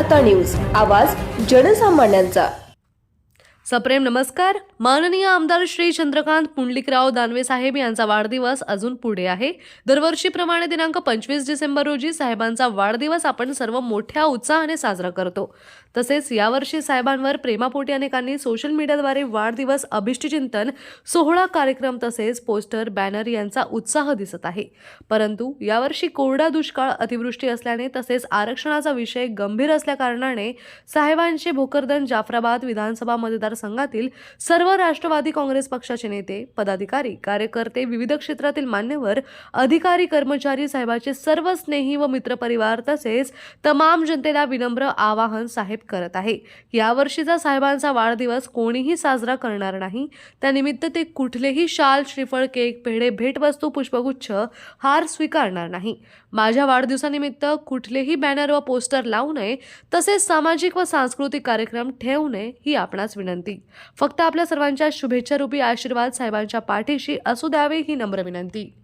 वार्ता न्यूज. आवाज जनसामान्यांचा. सप्रेम नमस्कार. माननीय आमदार श्री चंद्रकांत पुंडलिकराव दानवे साहेब यांचा वाढदिवस अजून पुढे आहे. दरवर्षीप्रमाणे दिनांक पंचवीस डिसेंबर रोजी साहेबांचा वाढदिवस आपण सर्व मोठ्या उत्साहाने साजरा करतो. तसेच यावर्षी साहेबांवर प्रेमापोटी अनेकांनी सोशल मीडियाद्वारे वाढदिवस अभिष्टचिंतन सोहळा कार्यक्रम तसेच पोस्टर बॅनर यांचा उत्साह दिसत आहे. परंतु यावर्षी कोरडा दुष्काळ अतिवृष्टी असल्याने तसेच आरक्षणाचा विषय गंभीर असल्याकारणाने साहेबांचे भोकरदन जाफराबाद विधानसभा मतदार मतदारसंघातील सर्व राष्ट्रवादी काँग्रेस पक्षाचे नेते पदाधिकारी कार्यकर्ते विविध क्षेत्रातील मान्यवर अधिकारी कर्मचारी साहेबाचे सर्व स्नेही व मित्रपरिवार तसेच तमाम जनतेला विनम्र आवाहन साहेब करत आहे. यावर्षीचा साहेबांचा वाढदिवस कोणीही साजरा करणार नाही. त्यानिमित्त ते कुठलेही शाल श्रीफळ केक पेढे भेटवस्तू पुष्पगुच्छ हार स्वीकारणार नाही. माझ्या वाढदिवसानिमित्त कुठलेही बॅनर व पोस्टर लावू नये. तसेच सामाजिक व सांस्कृतिक कार्यक्रम ठेवू नये ही आपणास विनंती फक्त आपल्या सर्वांच्या शुभेच्छारूपी आशीर्वाद साहेबांच्या पाठीशी असू द्यावे ही नम्र विनंती.